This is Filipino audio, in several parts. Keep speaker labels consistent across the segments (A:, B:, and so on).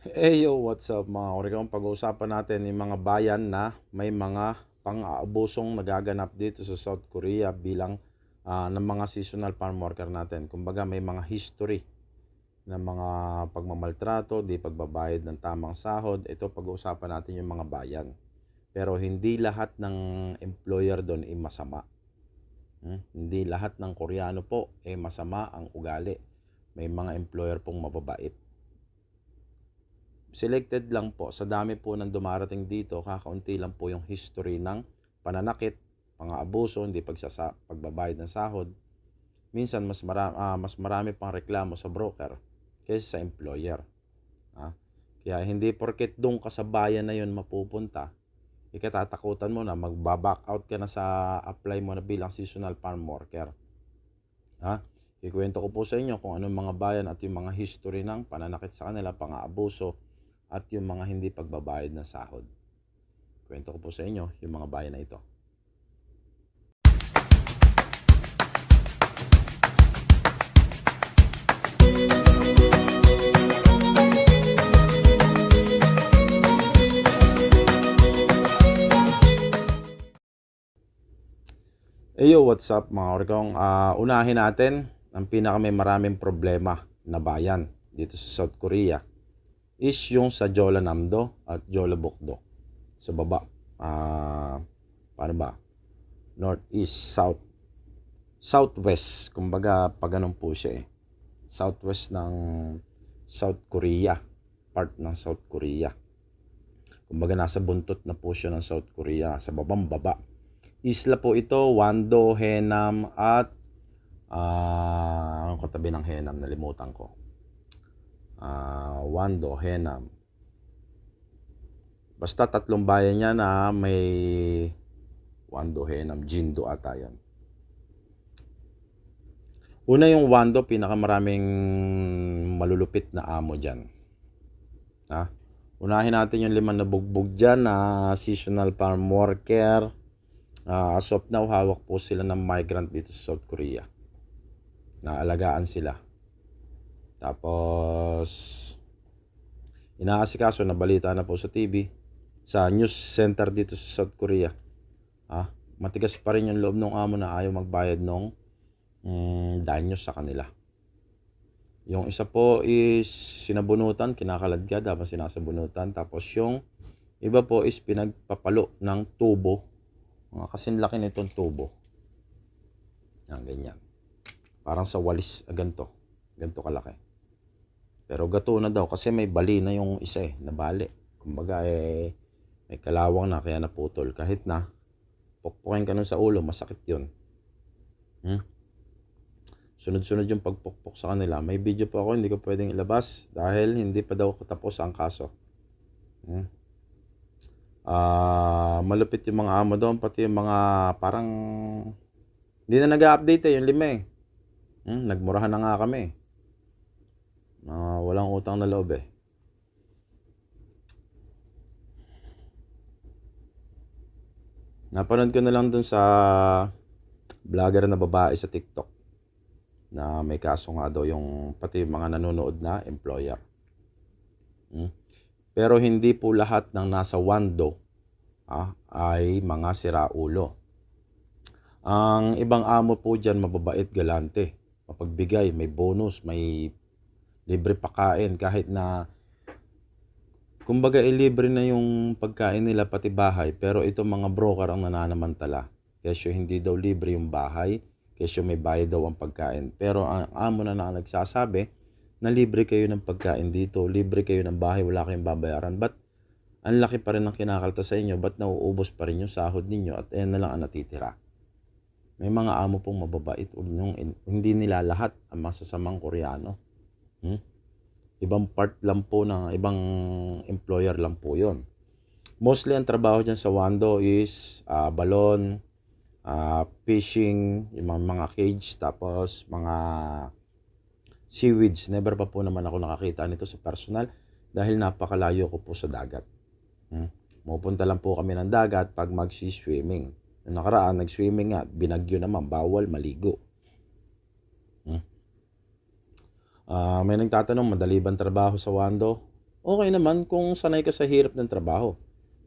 A: Hey yo, what's up mga kurikong? Pag-uusapan natin yung mga bayan na may mga pang-aabusong nagaganap dito sa South Korea bilang ah, ng mga seasonal farm worker natin. Kumbaga may mga history ng mga pagmamaltrato, di pagbabayad ng tamang sahod. Ito pag-uusapan natin yung mga bayan. Pero hindi lahat ng employer doon ay masama. Hmm? Hindi lahat ng Koreano po ay masama ang ugali. May mga employer pong mababait selected lang po sa dami po ng dumarating dito kakaunti lang po yung history ng pananakit mga abuso hindi pagsasa pagbabayad ng sahod. Minsan mas marami, mas marami pang reklamo sa broker kaysa sa employer ah kaya hindi porket doon ka sa bayan na yun mapupunta ikatatakutan mo na magbaback out ka na sa apply mo na bilang seasonal farm worker ha? Ikwento ko po sa inyo kung anong mga bayan at yung mga history ng pananakit sa kanila, pang-aabuso, at yung mga hindi pagbabayad ng sahod. Kwento ko po sa inyo yung mga bayan na ito. Eyo, what's up mga orkong? Ah, unahin natin ang pinaka may maraming problema na bayan dito sa South Korea is yung sa Jeollanam-do at Jeollabuk-do. Sa baba. Ah, paano ba? North, South. Southwest. Kumbaga, pag po siya eh. Southwest ng South Korea. Part ng South Korea. Kumbaga, nasa buntot na po siya ng South Korea. Sa babang baba. Isla po ito, Wando, Henam, at ah, anong katabi ng Henam? Nalimutan ko uh, Wando, Henam. Basta tatlong bayan niya na may Wando, Henam, Jindo ata yan. Una yung Wando, pinakamaraming malulupit na amo dyan. Ha? Unahin natin yung limang na bugbog dyan na seasonal farm worker. Uh, as of now, hawak po sila ng migrant dito sa South Korea. Naalagaan sila. Tapos, inaasikaso na balita na po sa TV, sa news center dito sa South Korea. Ah, matigas pa rin yung loob ng amo na ayaw magbayad ng mm, danyo sa kanila. Yung isa po is sinabunutan, kinakaladkad habang sinasabunutan. Tapos yung iba po is pinagpapalo ng tubo. Mga kasing laki nitong tubo. Yan, ganyan. Parang sa walis, ah, ganito. Ganito kalaki. Pero gato na daw kasi may bali na yung isa eh, nabali. Kumbaga eh, may kalawang na kaya naputol. Kahit na, pukpukin ka nun sa ulo, masakit yun. Hmm? Sunod-sunod yung pagpukpok sa kanila. May video po ako, hindi ko pwedeng ilabas dahil hindi pa daw tapos ang kaso. Hmm? Ah, malupit yung mga amo doon, pati yung mga parang hindi na nag-update eh, yung lima eh. Hmm, nagmurahan na nga kami. Uh, walang utang na loob eh. Napanood ko na lang dun sa vlogger na babae sa TikTok na may kaso nga daw yung pati mga nanonood na employer. Hmm? Pero hindi po lahat ng nasa wando ah, ay mga siraulo. Ang ibang amo po dyan mababait galante. Mapagbigay, may bonus, may libre pakain kahit na kumbaga ilibre na yung pagkain nila pati bahay pero ito mga broker ang nananamantala. Kesyo hindi daw libre yung bahay, kesyo may bayad daw ang pagkain. Pero ang amo na na nagsasabi na libre kayo ng pagkain dito, libre kayo ng bahay, wala kayong babayaran. But ang laki pa rin ng kinakalta sa inyo, ba't nauubos pa rin yung sahod ninyo at ayan na lang ang natitira. May mga amo pong mababait, yung, hindi nila lahat ang masasamang koreano. Hmm? Ibang part lang po ng ibang employer lang po yon. Mostly ang trabaho dyan sa Wando is uh, balon, uh, fishing, yung mga, mga cage, tapos mga seaweeds. Never pa po naman ako nakakita nito sa personal dahil napakalayo ko po sa dagat. Hmm? Mupunta lang po kami ng dagat pag magsi-swimming. Noong nakaraan, nag-swimming nga, binagyo naman, bawal maligo. Hmm? Uh, may nagtatanong, madali bang trabaho sa Wando? okay naman kung sanay ka sa hirap ng trabaho.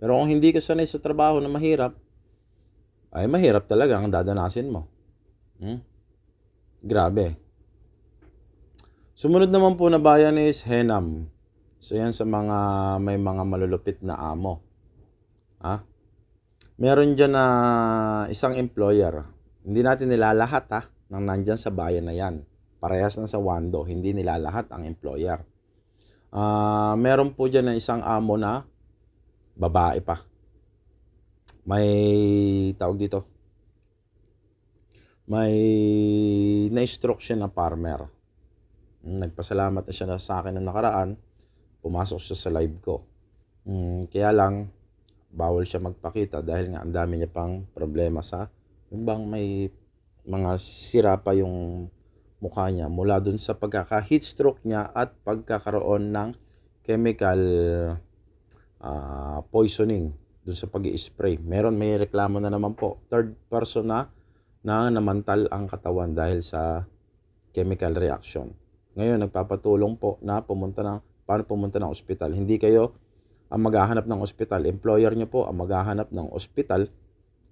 A: Pero kung hindi ka sanay sa trabaho na mahirap, ay mahirap talaga ang dadanasin mo. Hmm? Grabe. Sumunod naman po na bayan is Henam. So yan sa mga may mga malulupit na amo. Ha? Meron dyan na isang employer. Hindi natin nilalahat ha, nang nandyan sa bayan na yan. Parehas na sa Wando, hindi nilalahat ang employer. Ah, meron po dyan na isang amo na babae pa. May tawag dito. May na-stroke siya na farmer. Mm, Nagpasalamat na siya na sa akin na nakaraan. Pumasok siya sa live ko. Mm, kaya lang, bawal siya magpakita dahil nga ang dami niya pang problema sa yung bang may mga sira pa yung mukha niya mula dun sa pagkaka-heat stroke niya at pagkakaroon ng chemical ah, poisoning dun sa pag spray Meron may reklamo na naman po. Third person na na namantal ang katawan dahil sa chemical reaction. Ngayon, nagpapatulong po na pumunta ng, paano pumunta ng ospital. Hindi kayo ang maghahanap ng ospital. Employer nyo po ang maghahanap ng ospital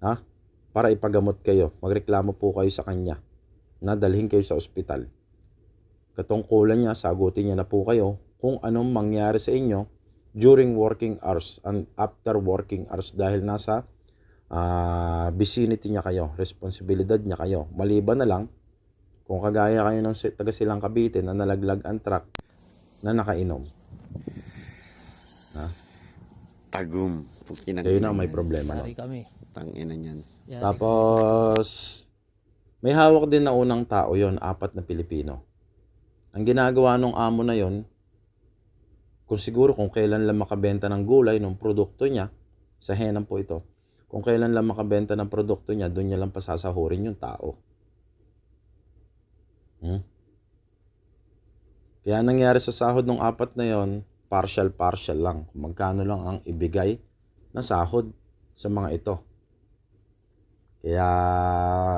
A: ha, para ipagamot kayo. Magreklamo po kayo sa kanya na dalhin kayo sa ospital. Katungkulan niya, sagutin niya na po kayo kung anong mangyari sa inyo during working hours and after working hours dahil nasa ah, vicinity niya kayo, responsibilidad niya kayo. Maliban na lang kung kagaya kayo ng taga silang Cavite na nalaglag ang truck na nakainom.
B: Tagum. Pukinang
A: Kayo na may problema
C: Sorry
A: nun.
C: kami.
B: Tangina niyan.
C: Yari.
A: Tapos, may hawak din na unang tao yon apat na Pilipino. Ang ginagawa nung amo na yon, kung siguro kung kailan lang makabenta ng gulay ng produkto niya, sa henam po ito, kung kailan lang makabenta ng produkto niya, doon niya lang pasasahurin yung tao. Hmm? Kaya nangyari sa sahod ng apat na yon, partial-partial lang. Magkano lang ang ibigay na sahod sa mga ito. Kaya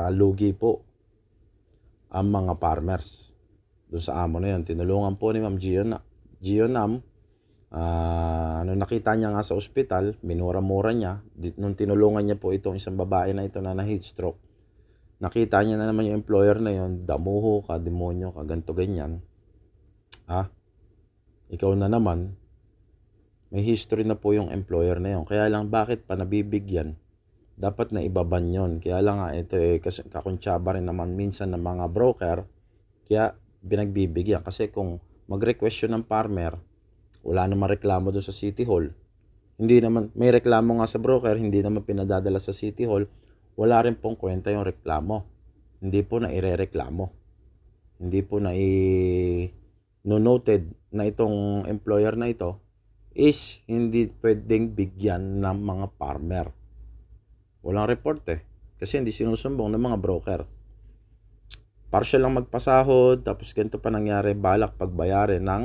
A: lugi po ang mga farmers. Doon sa amo na yun. Tinulungan po ni Ma'am Gio, na, Gio Nam. Ah, nung nakita niya nga sa ospital, minura-mura niya. Nung tinulungan niya po itong isang babae na ito na na-heat stroke. Nakita niya na naman yung employer na yun, damuho ka, demonyo ka, ganto ganyan. Ha? Ikaw na naman, may history na po yung employer na yun. Kaya lang bakit pa nabibigyan? Dapat na ibaban yon. Kaya lang nga ito eh, kasi kakuntsaba rin naman minsan ng mga broker, kaya binagbibigyan. Kasi kung mag-request ng farmer, wala naman reklamo doon sa City Hall. Hindi naman, may reklamo nga sa broker, hindi naman pinadadala sa City Hall, wala rin pong kwenta yung reklamo. Hindi po na irereklamo. Hindi po na i noted na itong employer na ito is hindi pwedeng bigyan ng mga farmer. Walang report eh. Kasi hindi sinusumbong ng mga broker. Partial lang magpasahod, tapos ganito pa nangyari, balak pagbayarin ng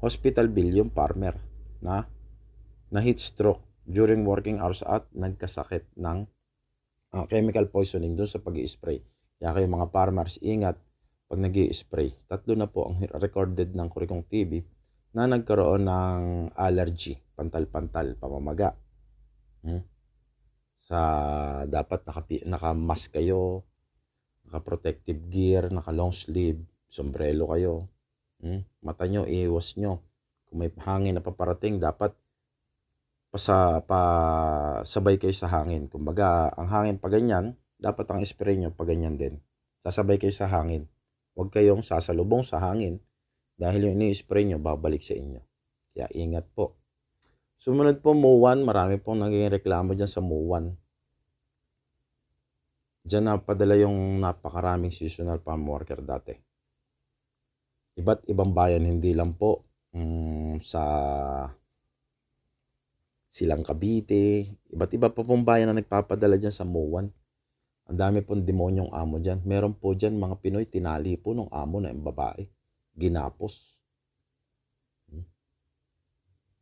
A: hospital bill yung farmer na na heat stroke during working hours at nagkasakit ng ah, chemical poisoning doon sa pag spray Kaya kayo mga farmers, ingat pag nag spray Tatlo na po ang recorded ng Kurikong TV na nagkaroon ng allergy, pantal-pantal, pamamaga. Hmm? Sa dapat naka naka-mask kayo, naka-protective gear, naka-long sleeve, sombrero kayo. Hmm? Mata nyo, iwas nyo. Kung may hangin na paparating, dapat pasa, pa, sabay kayo sa hangin. Kumbaga, ang hangin pa ganyan, dapat ang spray nyo pa ganyan din. Sasabay kayo sa hangin. Huwag kayong sasalubong sa hangin dahil yung ini-spray nyo, babalik sa inyo. Kaya ingat po. Sumunod po MUAN, marami pong naging reklamo dyan sa MUAN. Diyan na padala yung napakaraming seasonal farm worker dati. Iba't ibang bayan, hindi lang po mm, sa Silang Cavite, iba't iba pa pong bayan na nagpapadala dyan sa MUAN. Ang dami pong demonyong amo dyan. Meron po dyan mga Pinoy, tinali po ng amo na yung babae. Ginapos.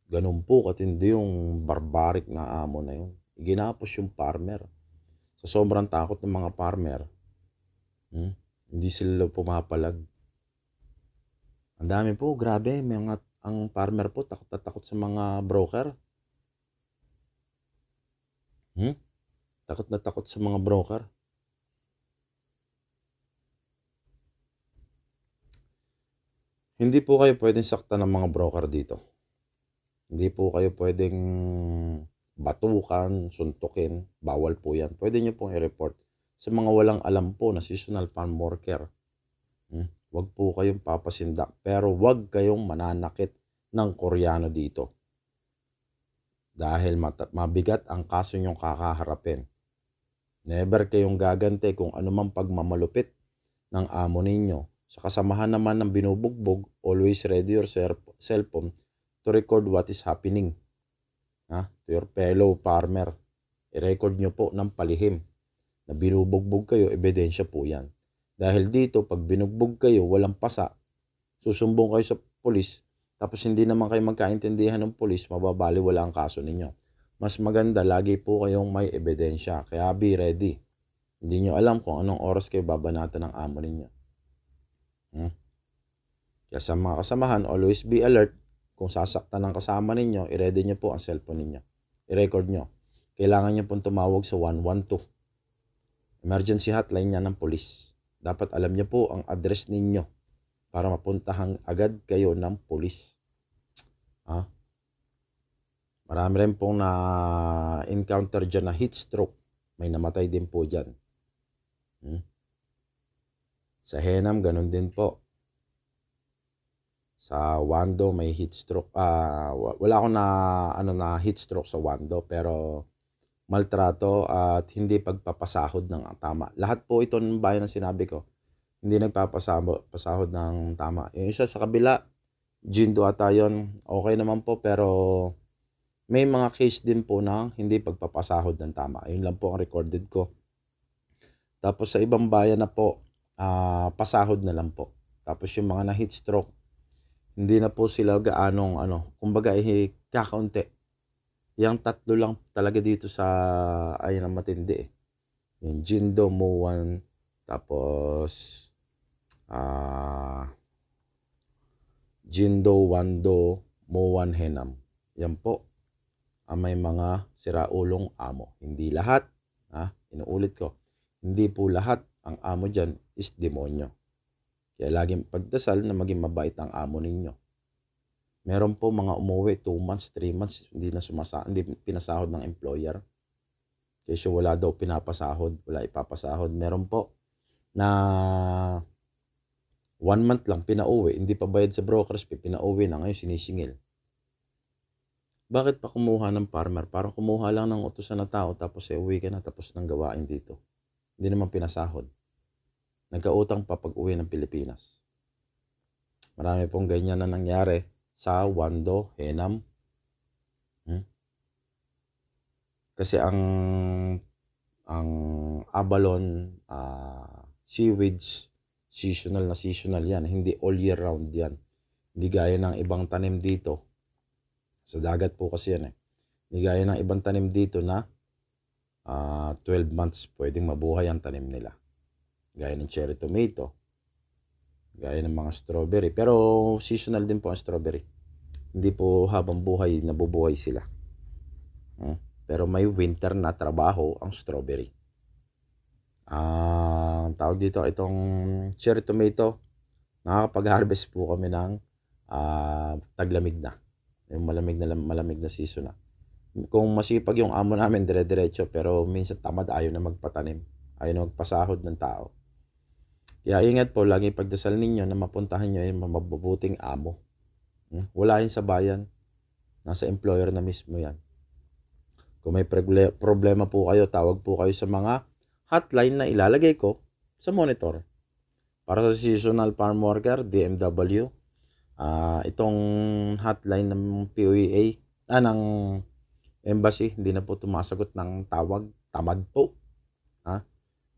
A: Ganun po katindi yung barbaric na amo na yun. Ginapos yung farmer. Sa sobrang takot ng mga farmer, hmm, hindi sila pumapalag. Ang dami po, grabe, may mga ang farmer po takot na takot sa mga broker. Hmm? Takot na takot sa mga broker. Hindi po kayo pwedeng sakta ng mga broker dito. Hindi po kayo pwedeng batukan, suntukin. Bawal po yan. Pwede nyo pong i-report sa mga walang alam po na seasonal farm worker. Hmm? Huwag po kayong papasindak. Pero huwag kayong mananakit ng Koreano dito. Dahil mabigat ang kaso nyong kakaharapin. Never kayong gagante kung anumang pagmamalupit ng amo ninyo. Sa kasamahan naman ng binubugbog, always ready your cell- cellphone to record what is happening. Ha? To your fellow farmer. I-record nyo po ng palihim na binubugbog kayo, ebidensya po yan. Dahil dito, pag binugbog kayo, walang pasa, susumbong kayo sa polis, tapos hindi naman kayo magkaintindihan ng polis, mababali wala ang kaso ninyo. Mas maganda, lagi po kayong may ebidensya. Kaya be ready. Hindi nyo alam kung anong oras kayo babanatan ng amo ninyo. Hmm? Kaya sa mga kasamahan, always be alert. Kung sasaktan ng kasama ninyo, i-ready nyo po ang cellphone ninyo. I-record nyo. Kailangan nyo pong tumawag sa 112. Emergency hotline niya ng polis. Dapat alam niyo po ang address ninyo para mapuntahan agad kayo ng polis. Ah? Marami rin pong na-encounter dyan na heat stroke. May namatay din po dyan. Hmm? Sa Henam, ganun din po. Sa Wando, may heat stroke. Wa- wala akong na, ano, na heat stroke sa Wando, pero maltrato at hindi pagpapasahod ng tama. Lahat po ito ng bayan ng sinabi ko, hindi nagpapasahod pasahod ng tama. Yung isa sa kabila, Jindo ata yun, okay naman po pero may mga case din po na hindi pagpapasahod ng tama. Yun lang po ang recorded ko. Tapos sa ibang bayan na po, ah, pasahod na lang po. Tapos yung mga na heat stroke, hindi na po sila gaanong ano, kumbaga eh, kakaunti. Yang tatlo lang talaga dito sa ayun ang matindi eh. Yung Jindo, Muwan, tapos ah Jindo, Wando, Muwan, Henam. Yan po ang may mga siraulong amo. Hindi lahat, ha? Inuulit ko, hindi po lahat ang amo dyan is demonyo. Kaya laging pagdasal na maging mabait ang amo ninyo. Meron po mga umuwi 2 months, 3 months, hindi na sumasa, hindi pinasahod ng employer. Kasi wala daw pinapasahod, wala ipapasahod. Meron po na one month lang pinauwi, hindi pa bayad sa brokers pinauwi na ngayon sinisingil. Bakit pa kumuha ng farmer? Parang kumuha lang ng utusan na tao tapos eh, uwi ka na tapos ng gawain dito. Hindi naman pinasahod. Nagkautang pa pag uwi ng Pilipinas. Marami pong ganyan na nangyari sa Wando, Henam. Hmm? Kasi ang ang abalone, ah, seaweeds, seasonal na seasonal yan. Hindi all year round yan. Hindi gaya ng ibang tanim dito. Sa dagat po kasi yan eh. Hindi gaya ng ibang tanim dito na ah, 12 months pwedeng mabuhay ang tanim nila. Gaya ng cherry tomato. Gaya ng mga strawberry. Pero seasonal din po ang strawberry. Hindi po habang buhay nabubuhay sila. Hmm? Pero may winter na trabaho ang strawberry. Ah, tawag dito itong cherry tomato. Nakakapag-harvest po kami ng ah, taglamig na. Yung malamig na malamig na season na. Kung masipag yung amo namin dire-diretso pero minsan tamad ayaw na magpatanim. Ayaw na magpasahod ng tao. Kaya ingat po, lagi pagdasal ninyo na mapuntahan nyo yung mabubuting amo. Hmm? Wala yun sa bayan. Nasa employer na mismo yan. Kung may problema po kayo, tawag po kayo sa mga hotline na ilalagay ko sa monitor. Para sa seasonal farm worker, DMW, ah itong hotline ng POEA, ah, ng embassy, hindi na po tumasagot ng tawag, tamad po.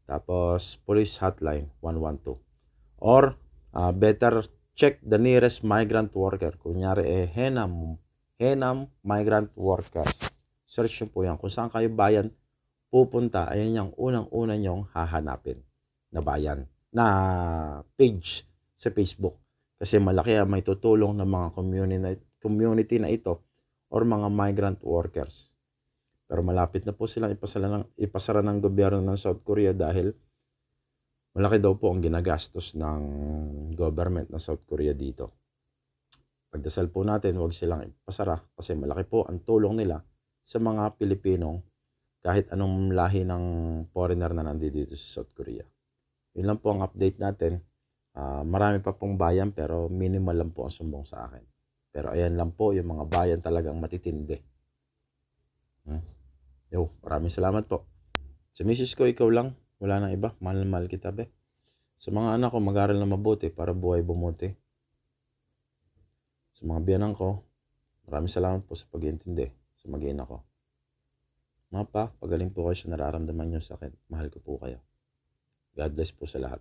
A: Tapos, police hotline, 112. Or, ah, better check the nearest migrant worker. Kunyari, eh, Henam, Henam migrant workers. Search nyo po yan. Kung saan kayo bayan pupunta, ayan yung unang-una nyong hahanapin na bayan, na page sa Facebook. Kasi malaki ang may tutulong ng mga community community na ito or mga migrant workers. Pero malapit na po silang ipasara ng, ipasara ng gobyerno ng South Korea dahil malaki daw po ang ginagastos ng government ng South Korea dito. Pagdasal po natin, huwag silang ipasara kasi malaki po ang tulong nila sa mga Pilipinong kahit anong lahi ng foreigner na nandito dito sa South Korea. Yun lang po ang update natin. Ah, marami pa pong bayan pero minimal lang po ang sumbong sa akin. Pero ayan lang po yung mga bayan talagang matitindi. Hmm? Yo, maraming salamat po. Sa misis ko, ikaw lang. Wala nang iba. Mahal na mahal kita, be. Sa mga anak ko, mag-aral na mabuti para buhay bumuti. Sa mga biyanan ko, maraming salamat po sa pag-iintindi sa mag ko. Mga pa, pagaling po kayo sa nararamdaman nyo sa akin. Mahal ko po kayo. God bless po sa lahat.